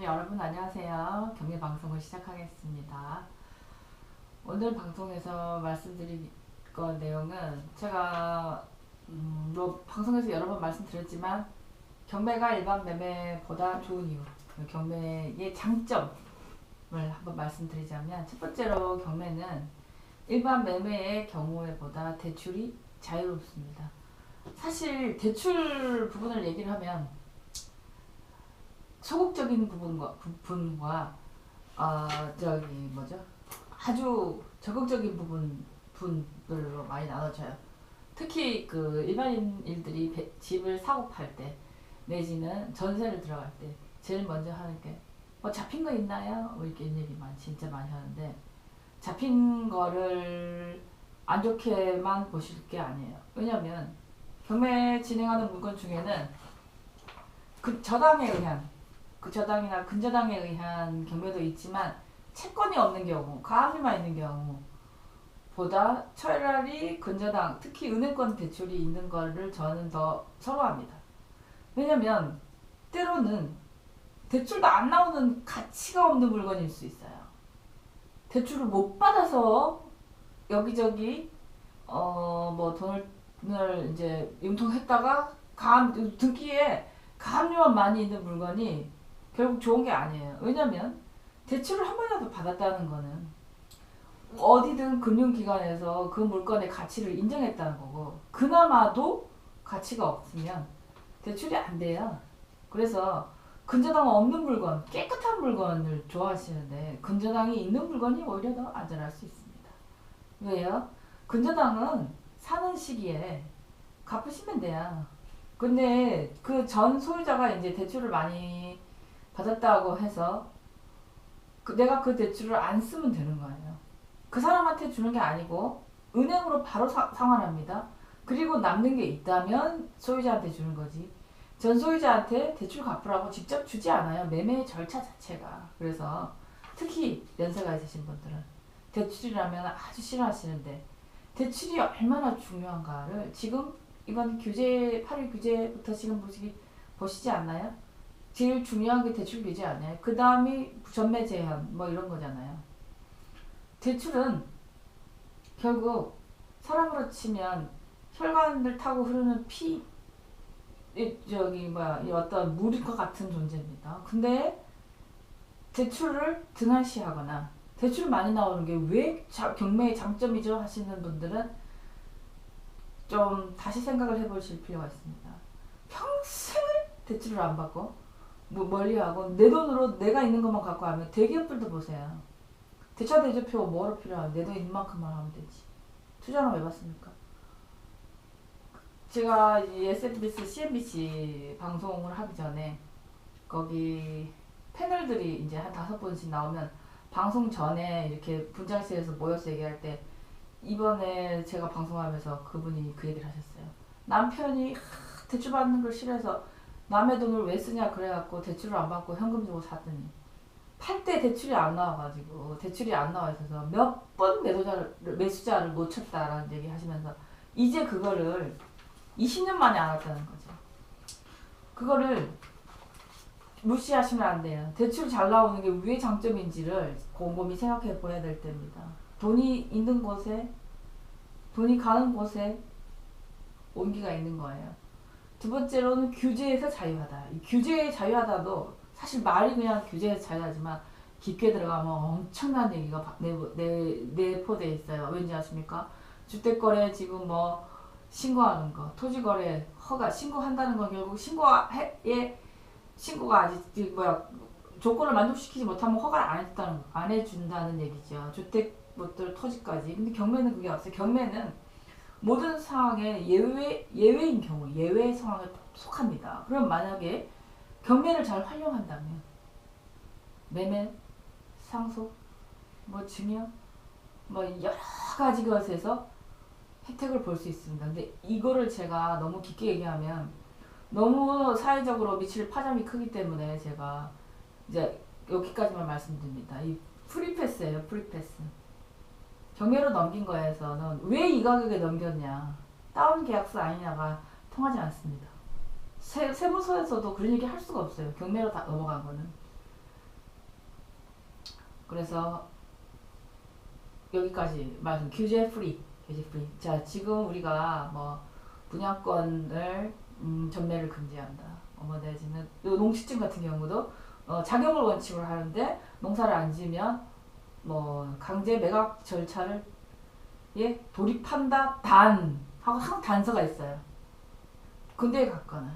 네, 여러분 안녕하세요. 경매 방송을 시작하겠습니다. 오늘 방송에서 말씀드릴 거 내용은 제가 음, 뭐 방송에서 여러 번 말씀드렸지만 경매가 일반 매매보다 좋은 이유, 그 경매의 장점을 한번 말씀드리자면 첫 번째로 경매는 일반 매매의 경우에 보다 대출이 자유롭습니다. 사실 대출 부분을 얘기를 하면 소극적인 부분과 부분과 어, 저기 뭐죠 아주 적극적인 부분 분들로 많이 나눠져요. 특히 그 일반인들이 배- 집을 사고 팔 때 내지는 전세를 들어갈 때 제일 먼저 하는 게뭐 잡힌 거 있나요? 뭐 이렇게 얘기만 진짜 많이 하는데 잡힌 거를 안 좋게만 보실 게 아니에요. 왜냐면 경매 진행하는 물건 중에는 그 저당에 의한 그 저당이나 근저당에 의한 경매도 있지만 채권이 없는 경우, 가압류만 있는 경우 보다 차라리 근저당, 특히 은행권 대출이 있는 거를 저는 더 선호합니다. 왜냐면 때로는 대출도 안 나오는 가치가 없는 물건일 수 있어요. 대출을 못 받아서 여기저기 어 뭐 돈을 돈을 이제 융통했다가 감 등기에 가압류만 많이 있는 물건이 결국 좋은 게 아니에요. 왜냐면 대출을 한 번이라도 받았다는 거는 어디든 금융기관에서 그 물건의 가치를 인정했다는 거고 그나마도 가치가 없으면 대출이 안 돼요. 그래서 근저당 없는 물건, 깨끗한 물건을 좋아하시는데 근저당이 있는 물건이 오히려 더 안전할 수 있습니다. 왜요? 근저당은 사는 시기에 갚으시면 돼요. 근데 그 전 소유자가 이제 대출을 많이 받았다고 해서 그 내가 그 대출을 안 쓰면 되는 거예요. 그 사람한테 주는 게 아니고 은행으로 바로 사, 상환합니다. 그리고 남는 게 있다면 소유자한테 주는 거지. 전 소유자한테 대출 갚으라고 직접 주지 않아요. 매매 절차 자체가. 그래서 특히 연세가 있으신 분들은 대출이라면 아주 싫어하시는데 대출이 얼마나 중요한가를 지금 이번 규제 8일 규제부터 지금 보시지 않나요? 제일 중요한 게 대출 규제 아니에요? 그 다음이 전매 제한 뭐 이런 거잖아요. 대출은 결국 사람으로 치면 혈관을 타고 흐르는 피 이, 저기 이 어떤 물과 같은 존재입니다. 근데 대출을 등한시하거나 대출 많이 나오는 게 왜 경매의 장점이죠 하시는 분들은 좀 다시 생각을 해보실 필요가 있습니다. 평생을 대출을 안 받고 뭐 멀리하고 내 돈으로 내가 있는 것만 갖고 하면 대기업들도 보세요. 대차 대조표 뭐로 필요하면 내돈 있는 만큼만 하면 되지. 투자는 왜 받습니까? 제가 이 SBS, CNBC 방송을 하기 전에 거기 패널들이 이제 한 다섯 번씩 나오면 방송 전에 이렇게 분장실에서 모여서 얘기할 때 이번에 제가 방송하면서 그분이 그 얘기를 하셨어요. 남편이 하, 대출 받는 걸 싫어해서 남의 돈을 왜 쓰냐 그래갖고 대출을 안 받고 현금 주고 샀더니 팔 때 대출이 안 나와가지고 대출이 안 나와 있어서 몇 번 매도자를 매수자를 놓쳤다라는 얘기 하시면서 이제 그거를 20년 만에 알았다는 거죠. 그거를 무시하시면 안 돼요. 대출 잘 나오는 게 왜 장점인지를 곰곰이 생각해 보야 될 때입니다. 돈이 있는 곳에 돈이 가는 곳에 온기가 있는 거예요. 두 번째로는 규제에서 자유하다. 이 규제에 자유하다도 사실 말이 그냥 규제에서 자유하지만 깊게 들어가면 엄청난 얘기가 내, 내, 내포돼 있어요. 왠지 아십니까? 주택거래 지금 뭐 신고하는 거, 토지거래 허가 신고한다는 건 결국 신고에 신고가 아직 뭐야 조건을 만족시키지 못하면 허가를 안 거, 안 해준다는 얘기죠. 주택 것들 토지까지. 근데 경매는 그게 없어요. 경매는 모든 상황에 예외 예외인 경우 예외 상황에 속합니다. 그럼 만약에 경매를 잘 활용한다면 매매, 상속, 뭐 증여, 뭐 여러 가지 것에서 혜택을 볼 수 있습니다. 근데 이거를 제가 너무 깊게 얘기하면 너무 사회적으로 미칠 파장이 크기 때문에 제가 이제 여기까지만 말씀드립니다. 이 프리패스예요, 프리패스. 경매로 넘긴 거에서는 왜 이 가격에 넘겼냐, 다운 계약서 아니냐가 통하지 않습니다. 세, 세무서에서도 그런 얘기 할 수가 없어요. 경매로 다 넘어간 거는. 그래서 여기까지 말씀 규제 프리 규제 프리 자 지금 우리가 뭐 분양권을 음, 전매를 금지한다 어머 내지는 요 농식증 같은 경우도 어, 자격을 원칙으로 하는데 농사를 안 지으면 뭐 강제 매각 절차를 예 돌입한다 단 하고 항 단서가 있어요 군대에 갔거나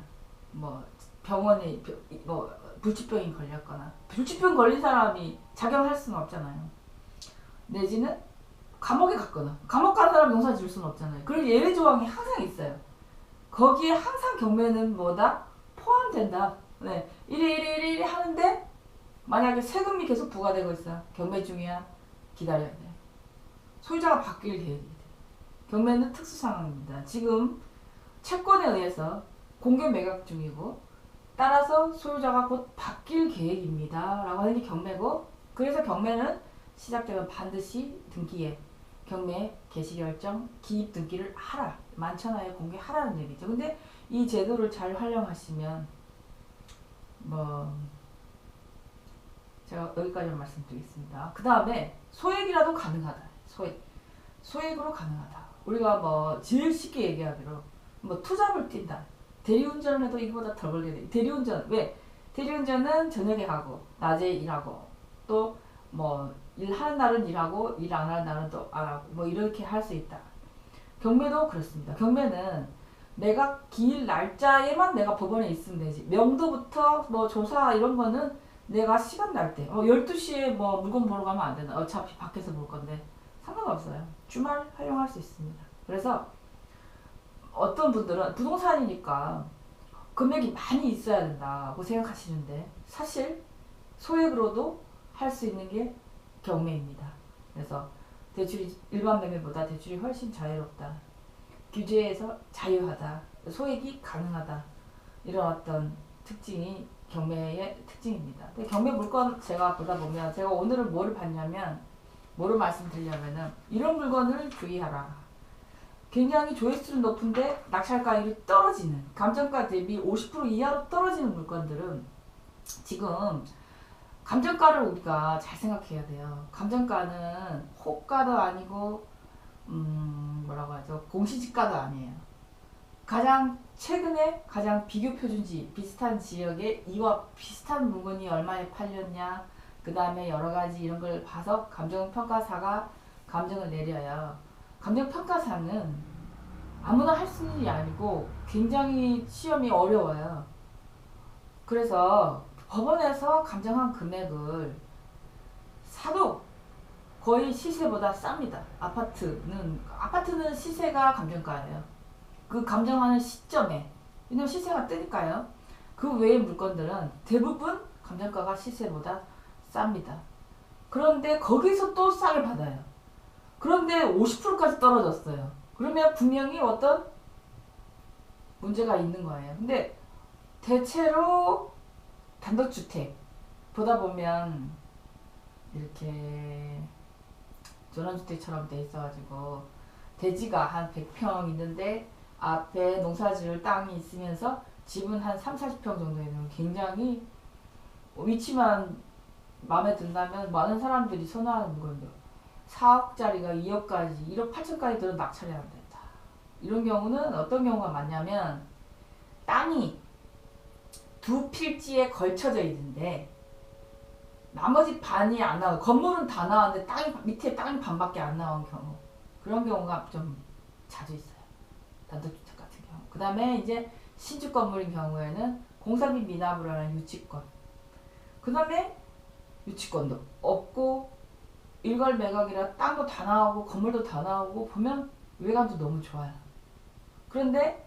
뭐 병원에 벼- 뭐 불치병이 걸렸거나 불치병 걸린 사람이 작용할 수는 없잖아요. 내지는 감옥에 갔거나 감옥 간 사람 농사 지을 수는 없잖아요. 그런 예외 조항이 항상 있어요. 거기에 항상 경매는 뭐다 포함된다. 네, 이래 이래 이래 이래 하는데 만약에 세금이 계속 부과되고 있어 경매 중이야 기다려야 돼. 소유자가 바뀔 계획이 돼. 경매는 특수 상황입니다. 지금 채권에 의해서 공개 매각 중이고 따라서 소유자가 곧 바뀔 계획입니다. 라고 하는 게 경매고 그래서 경매는 시작되면 반드시 등기에 경매 개시 결정 기입 등기를 하라 만천하에 공개하라는 얘기죠. 근데 이 제도를 잘 활용하시면 뭐 제가 여기까지만 말씀드리겠습니다. 그 다음에 소액이라도 가능하다. 소액 소액으로 가능하다. 우리가 뭐 제일 쉽게 얘기하기로 뭐 투잡을 뛴다. 대리운전을 해도 이거보다 덜 걸리게 돼. 대리운전 왜? 대리운전은 저녁에 하고 낮에 일하고 또 뭐 일하는 날은 일하고 일 안 하는 날은 또 안 하고 뭐 이렇게 할 수 있다. 경매도 그렇습니다. 경매는 내가 기일 날짜에만 내가 법원에 있으면 되지. 명도부터 뭐 조사 이런 거는 내가 시간 날 때. 어 12시에 뭐 물건 보러 가면 안 되나. 어차피 밖에서 볼 건데 상관없어요. 주말 활용할 수 있습니다. 그래서 어떤 분들은 부동산이니까 금액이 많이 있어야 된다고 생각하시는데 사실 소액으로도 할 수 있는 게 경매입니다. 그래서 대출이 일반 매매보다 대출이 훨씬 자유롭다. 규제에서 자유하다. 소액이 가능하다. 이런 어떤 특징이 경매의 특징입니다. 근데 경매 물건 제가 보다 보면 제가 오늘은 뭐를 봤냐면 뭐를 말씀드리냐면은 이런 물건을 주의하라. 굉장히 조회수는 높은데 낙찰가율이 떨어지는 감정가 대비 50% 이하로 떨어지는 물건들은 지금 감정가를 우리가 잘 생각해야 돼요. 감정가는 호가도 아니고 음 뭐라고 하죠 공시지가도 아니에요. 가장 최근에 가장 비교 표준지 비슷한 지역에 이와 비슷한 물건이 얼마에 팔렸냐 그 다음에 여러 가지 이런 걸 봐서 감정평가사가 감정을 내려요. 감정평가사는 아무나 할 수 있는 일이 아니고 굉장히 시험이 어려워요. 그래서 법원에서 감정한 금액을 사도 거의 시세보다 쌉니다. 아파트는 아파트는 시세가 감정가예요. 그 감정하는 시점에 왜냐면 시세가 뜨니까요. 그 외의 물건들은 대부분 감정가가 시세보다 쌉니다. 그런데 거기서 또 싸게 받아요. 그런데 50%까지 떨어졌어요. 그러면 분명히 어떤 문제가 있는 거예요. 근데 대체로 단독주택 보다 보면 이렇게 전원주택처럼 돼 있어가지고 대지가 한 100평 있는데 앞에 농사 지을 땅이 있으면서 집은 한 3, 40평 정도 있는 굉장히 위치만 마음에 든다면 많은 사람들이 선호하는 물건들 4억짜리가 2억까지 1억 8천까지 들은 낙찰이 안 된다. 이런 경우는 어떤 경우가 많냐면 땅이 두 필지에 걸쳐져 있는데 나머지 반이 안 나와 건물은 다 나왔는데 땅이 밑에 땅이 반밖에 안 나온 경우. 그런 경우가 좀 자주 있어요 단독주택 같은 경우. 그 다음에 이제 신축 건물인 경우에는 공사비 미납을 하는 유치권. 그 다음에 유치권도 없고 일괄 매각이라 땅도 다 나오고 건물도 다 나오고 보면 외관도 너무 좋아요. 그런데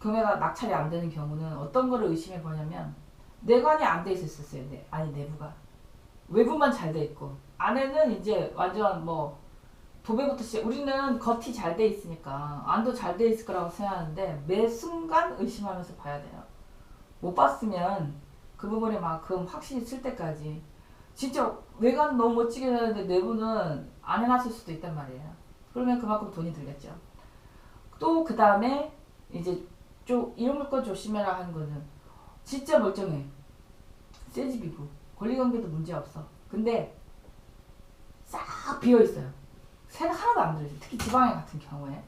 경매가 낙찰이 안 되는 경우는 어떤 거를 의심해 보냐면 내관이 안 돼 있었어요. 네, 아니 내부가. 외부만 잘 돼 있고 안에는 이제 완전 뭐 도배부터 시작. 우리는 겉이 잘 돼 있으니까 안도 잘 돼 있을 거라고 생각하는데 매 순간 의심하면서 봐야 돼요. 못 봤으면 그 부분에 만큼 확신이 쓸 때까지 진짜 외관 너무 멋지게 나는데 내부는 안 해놨을 수도 있단 말이에요. 그러면 그만큼 돈이 들겠죠. 또 그 다음에 이제 좀 이런 물건 조심해라 하는 거는 진짜 멀쩡해. 새 집이고 권리관계도 문제 없어. 근데 싹 비어 있어요. 새는 하나도 안 들어있어요. 특히 지방에 같은 경우에.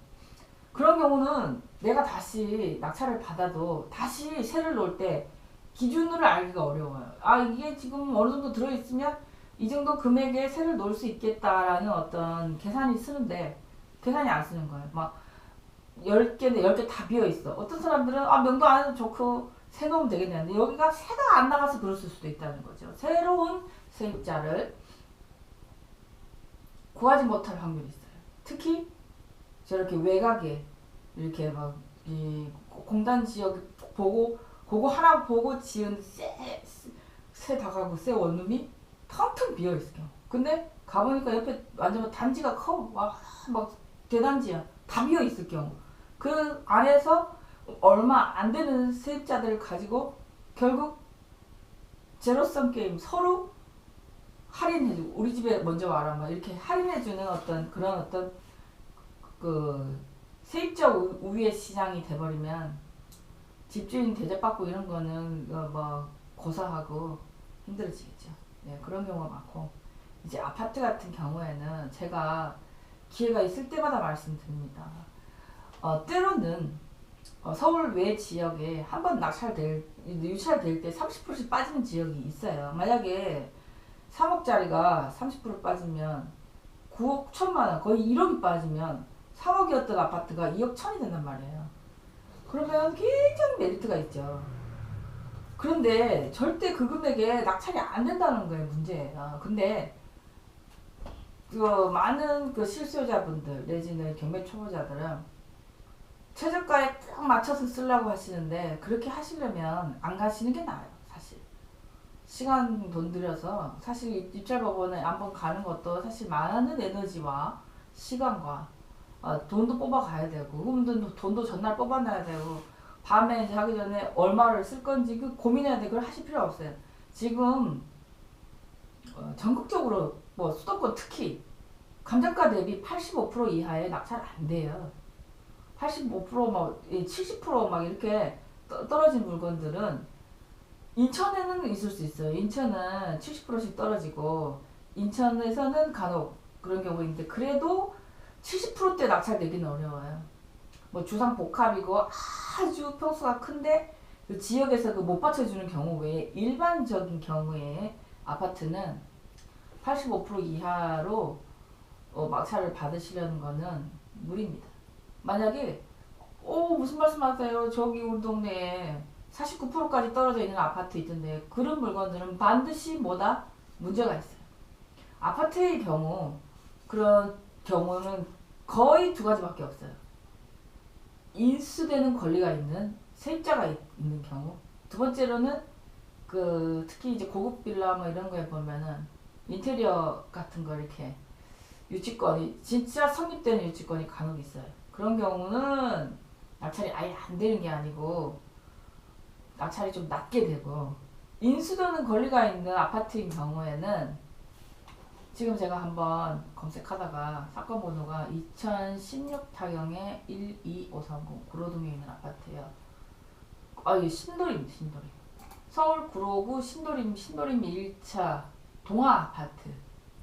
그런 경우는 내가 다시 낙찰을 받아도 다시 새를 놓을 때 기준을 알기가 어려워요. 아 이게 지금 어느 정도 들어있으면 이 정도 금액에 새를 놓을 수 있겠다라는 어떤 계산이 쓰는데 계산이 안 쓰는 거예요. 막 10개인데 10개 다 비어 있어. 어떤 사람들은 아 명도 안 해도 좋고 새 놓으면 되겠는데 여기가 새가 안 나가서 그랬을 수도 있다는 거죠. 새로운 세입자를 구하지 못할 확률이 있어요. 특히 저렇게 외곽에 이렇게 막 이 공단 지역 보고 그거 하나 보고 지은 새, 새 다가구 새 원룸이 텅텅 비어 있어. 근데 가보니까 옆에 완전 단지가 커. 막, 막 대단지야. 다 비어 있을 경우. 그 안에서 얼마 안 되는 세입자들을 가지고 결국 제로섬 게임 서로 할인해주고 우리 집에 먼저 와라 막 이렇게 할인해주는 어떤 그런 어떤 그 세입자 우- 우위의 시장이 돼버리면 집주인 대접받고 이런 거는 어, 뭐 고사하고 힘들어지겠죠. 네, 그런 경우가 많고 이제 아파트 같은 경우에는 제가 기회가 있을 때마다 말씀드립니다. 어, 때로는 어, 서울 외 지역에 한 번 낙찰될 유찰될 때 30%씩 빠지는 지역이 있어요. 만약에 3억짜리가 30% 빠지면 9억 1천만 원 거의 1억이 빠지면 3억이었던 아파트가 2억 1천이 된단 말이에요. 그러면 굉장히 메리트가 있죠. 그런데 절대 그 금액에 낙찰이 안 된다는 거예요 문제예요. 근데 그 많은 그 실수요자분들 내지는 경매 초보자들은 최저가에 딱 맞춰서 쓰려고 하시는데 그렇게 하시려면 안 가시는 게 나아요 시간 돈 들여서 사실 입찰법원에 한번 가는 것도 사실 많은 에너지와 시간과 어, 돈도 뽑아 가야 되고 그분들도 돈도 전날 뽑아놔야 되고 밤에 하기 전에 얼마를 쓸 건지 그 고민해야 돼. 그걸 하실 필요 없어요. 지금 어, 전국적으로 뭐 수도권 특히 감정가 대비 85% 이하의 낙찰 안 돼요. 85%막 70%막 이렇게 떠- 떨어진 물건들은 인천에는 있을 수 있어요. 인천은 70%씩 떨어지고 인천에서는 간혹 그런 경우 있는데 그래도 70%대 낙찰되기는 어려워요. 뭐 주상 복합이고 아주 평수가 큰데 그 지역에서 그 못 받쳐주는 경우 외에 일반적인 경우에 아파트는 85% 이하로 어, 낙찰을 받으시려는 거는 무리입니다. 만약에 오 무슨 말씀하세요? 저기 우리 동네에 49%까지 떨어져 있는 아파트 있던데 그런 물건들은 반드시 뭐다 문제가 있어요. 아파트의 경우 그런 경우는 거의 두 가지밖에 없어요. 인수되는 권리가 있는 세입자가 있- 있는 경우. 두 번째로는 그 특히 이제 고급 빌라 뭐 이런 거에 보면은 인테리어 같은 거 이렇게 유치권이 진짜 성립되는 유치권이 간혹 있어요. 그런 경우는 낙찰이 아예 안 되는 게 아니고 낙찰이 좀 낮게 되고 인수되는 권리가 있는 아파트인 경우에는 지금 제가 한번 검색하다가 사건 번호가 2016 타경의 12530 구로동에 있는 아파트예요. 아 이게 신도림 신도림. 서울 구로구 신도림 신도림 1차 동아 아파트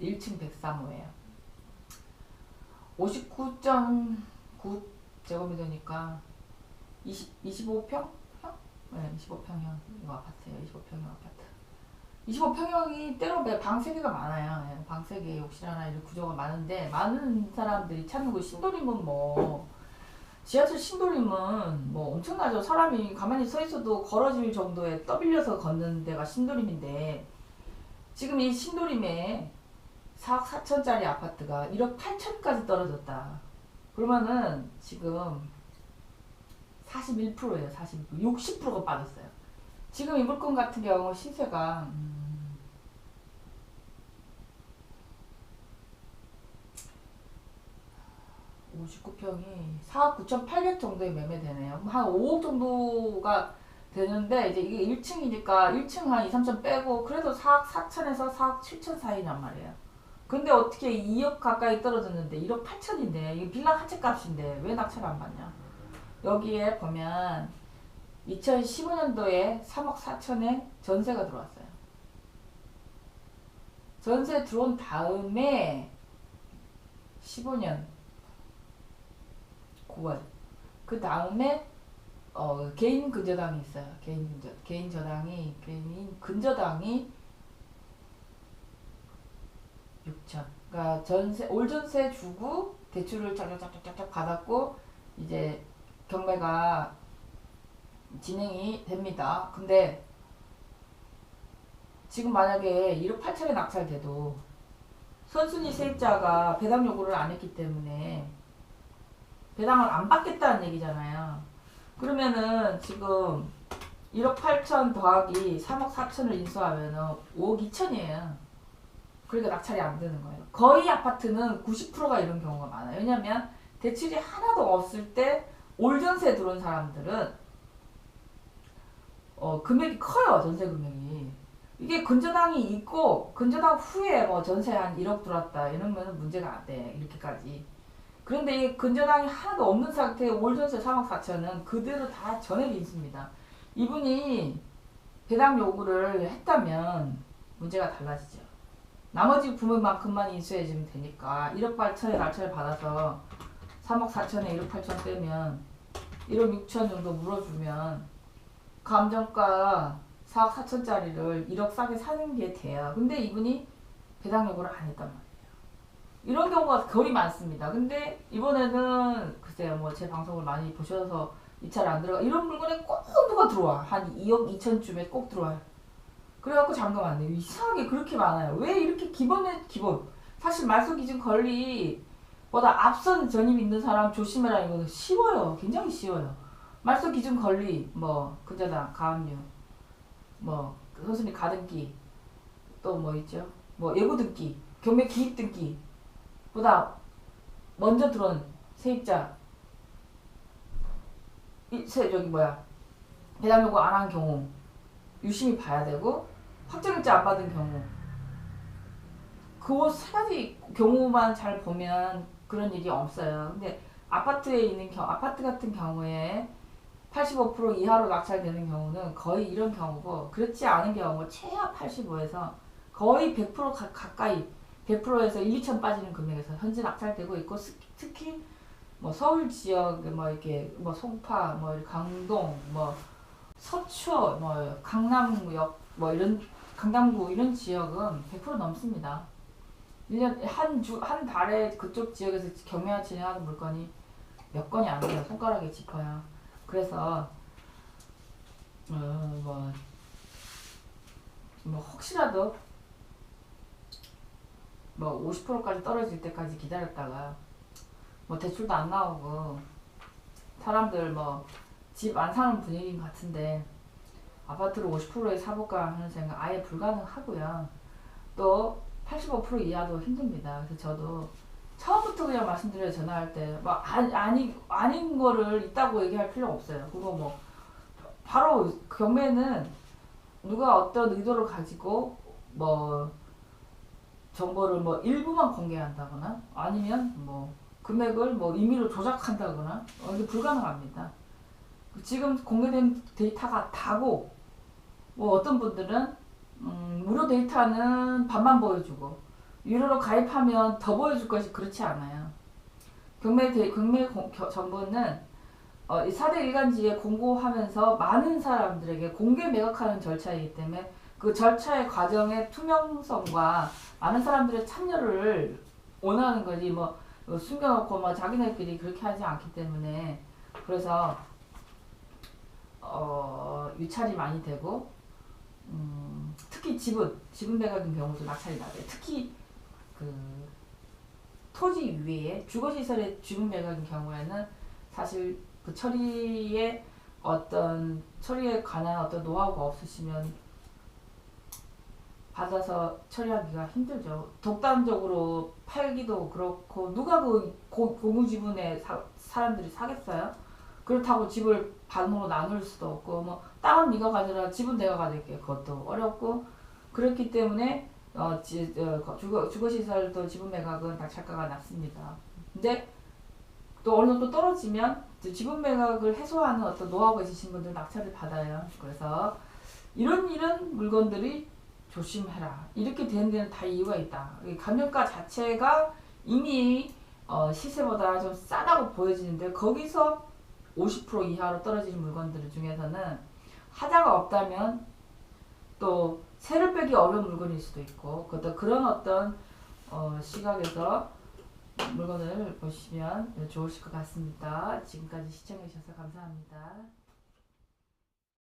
1층 103호예요. 59.9 제곱미터니까 20 25평? 평? 네, 25평형 이거 아파트예요. 25평형 아파트. 25평형이 때로 매- 방 3개가 많아요. 예, 방 3개, 욕실 하나 이런 구조가 많은데 많은 사람들이 찾는 거 신도림은 뭐 지하철 신도림은 뭐 엄청나죠. 사람이 가만히 서 있어도 걸어질 정도의 떠밀려서 걷는 데가 신도림인데 지금 이 신도림에 4억 4천짜리 아파트가 1억 8천까지 떨어졌다. 그러면은 지금 41%예요. 41%. 60%가 빠졌어요. 지금 이 물건 같은 경우 시세가 음, 음, 59평이 4억 9,800 정도에 매매되네요. 한 5억 정도가 되는데 이제 이게 1층이니까 1층 한 2, 3천 빼고 그래도 4억 4천에서 4억 7천 사이란 말이에요. 근데 어떻게 2억 가까이 떨어졌는데 1억 8천인데 이게 빌라 한 채 값인데 왜 낙찰 안 받냐? 여기에 보면 2015년도에 3억 4천에 전세가 들어왔어요. 전세 들어온 다음에 15년 9월. 그 다음에 어, 개인 근저당이 있어요. 개인 근저 개인 저당이 개인 근저당이 6천. 그러니까 전세 올 전세 주고 대출을 쫙쫙쫙쫙쫙 받았고 이제 경매가 진행이 됩니다. 근데 지금 만약에 1억 8천에 낙찰돼도 선순위 세입자가 배당 요구를 안 했기 때문에 배당을 안 받겠다는 얘기잖아요. 그러면은 지금 1억 8천 더하기 3억 4천을 인수하면은 5억 2천이에요. 그러니까 낙찰이 안 되는 거예요. 거의 아파트는 90%가 이런 경우가 많아요. 왜냐면 대출이 하나도 없을 때 올전세 들어온 사람들은 어, 금액이 커요. 전세 금액이. 이게 근저당이 있고 근저당 후에 뭐 전세 한 1억 들어왔다 이러면 문제가 안 돼. 이렇게까지. 그런데 이 근저당이 하나도 없는 상태의 올전세 3억 4천은 그대로 다 전액이 있습니다. 이분이 배당 요구를 했다면 문제가 달라지죠. 나머지 부분만큼만 인수해주면 되니까 1억 8천에 날짜를 받아서 3억 4천에 1억 8천 빼면 1억 6천 정도 물어주면 감정가 4억 4천짜리를 1억 싸게 사는 게 돼요. 근데 이분이 배당 요구를 안 했단 말이에요. 이런 경우가 거의 많습니다. 근데 이번에는 글쎄요, 뭐 제 방송을 많이 보셔서 입찰 안 들어가 이런 물건에 꼭 누가 들어와 한 2억 2천쯤에 꼭 들어와요. 그래갖고 잠금 안 돼요. 이상하게 그렇게 많아요. 왜 이렇게 기본에 기본 사실 말소 기준 권리 보다 앞선 전입 있는 사람 조심해라 이거는 쉬워요. 굉장히 쉬워요. 말소 기준 권리 뭐 근저당 가압류 뭐 선순위 가등기 또 뭐 있죠? 뭐 예고 등기 경매 기입 등기 보다 먼저 들어온 세입자 이, 세, 저기 뭐야 배당 요구 안 한 경우 유심히 봐야 되고 확정일자 안 받은 경우 그거 세 가지 경우만 잘 보면 그런 일이 없어요. 근데 아파트에 있는 경 아파트 같은 경우에 85% 이하로 낙찰되는 경우는 거의 이런 경우고 그렇지 않은 경우 최하 85에서 거의 100% 가, 가까이 100%에서 1, 2천 빠지는 금액에서 현재 낙찰되고 있고 특히 뭐 서울 지역 뭐 이렇게 뭐 송파 뭐 강동 뭐 서초 뭐 강남역 뭐 이런 강남구 이런 지역은 100% 넘습니다. 1년 한 주 한 달에 그쪽 지역에서 경매가 진행하는 물건이 몇 건이 안 돼요. 손가락에 짚어요. 그래서 어, 뭐, 뭐 혹시라도 뭐 50%까지 떨어질 때까지 기다렸다가 뭐 대출도 안 나오고 사람들 뭐 집 안 사는 분위기 같은데 아파트를 50%에 사볼까 하는 생각 아예 불가능하고요. 또 85% 이하도 힘듭니다. 그래서 저도 처음부터 그냥 말씀드려요. 전화할 때. 막, 아니, 아니, 아닌 거를 있다고 얘기할 필요 없어요. 그거 뭐, 바로 경매는 누가 어떤 의도를 가지고 뭐, 정보를 뭐 일부만 공개한다거나 아니면 뭐, 금액을 뭐 임의로 조작한다거나 어, 이게 불가능합니다. 지금 공개된 데이터가 다고 뭐 어떤 분들은 음, 무료 데이터는 반만 보여주고 유료로 가입하면 더 보여줄 것이 그렇지 않아요. 경매 대, 경매 공, 겨, 정보는 어, 4대 일간지에 공고하면서 많은 사람들에게 공개 매각하는 절차이기 때문에 그 절차의 과정의 투명성과 많은 사람들의 참여를 원하는 거지 뭐 숨겨놓고 뭐 자기네끼리 그렇게 하지 않기 때문에 그래서 어, 유찰이 많이 되고 음, 특히 지분 지분 매각인 경우도 낙찰이 나요. 특히 그 토지 위에 주거시설의 지분 매각인 경우에는 사실 그 처리에 어떤 처리에 관한 어떤 노하우가 없으시면 받아서 처리하기가 힘들죠. 독단적으로 팔기도 그렇고 누가 그 고, 공유 지분에 사, 사람들이 사겠어요? 그렇다고 집을 반으로 나눌 수도 없고 뭐 땅은 네가 가져라 집은 내가 가질게 그것도 어렵고 그렇기 때문에 어, 지, 어, 주거, 주거시설도 지분 매각은 낙찰가가 낮습니다. 근데 또 어느 정도 떨어지면 지분 매각을 해소하는 어떤 노하우가 있으신 분들 낙찰을 받아요. 그래서 이런 이런 물건들이 조심해라. 이렇게 되는 데는 다 이유가 있다. 감정가 자체가 이미 어, 시세보다 좀 싸다고 보여지는데 거기서 50% 이하로 떨어지는 물건들 중에서는 하자가 없다면 또 세를 빼기 어려운 물건일 수도 있고 그것도 그런 어떤 어, 시각에서 물건을 보시면 좋으실 것 같습니다. 지금까지 시청해 주셔서 감사합니다.